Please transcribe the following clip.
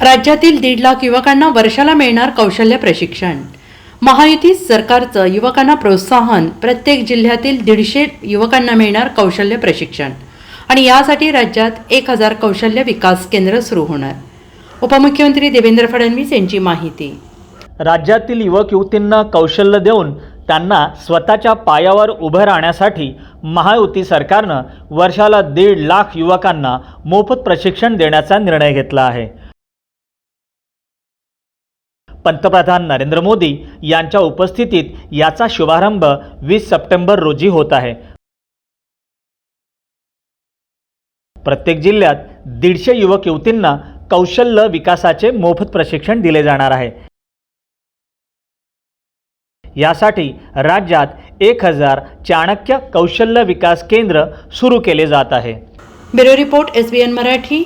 राज्यातील दीड लाख युवकांना वर्षाला मिळणार कौशल्य प्रशिक्षण. महायुती सरकारचं युवकांना प्रोत्साहन प्रत्येक जिल्ह्यातील दीडशे युवकांना मिळणार कौशल्य प्रशिक्षण. आणि यासाठी राज्यात एक हजार कौशल्य विकास केंद्र सुरू होणार. उपमुख्यमंत्री देवेंद्र फडणवीस यांची माहिती. राज्यातील युवक युवतींना कौशल्य देऊन त्यांना स्वतःच्या पायावर उभं राहण्यासाठी महायुती सरकारनं वर्षाला दीड लाख युवकांना मोफत प्रशिक्षण देण्याचा निर्णय घेतला आहे. पंतप्रधान नरेंद्र मोदी यांच्या उपस्थितीत याचा शुभारंभ वीस सप्टेंबर रोजी होत आहे. प्रत्येक जिल्ह्यात दीडशे युवक युवतींना कौशल्य विकासाचे मोफत प्रशिक्षण दिले जाणार आहे. यासाठी राज्यात एक हजार चाणक्य कौशल्य विकास केंद्र सुरू केले जात आहे. Bureau report S B N Marathi.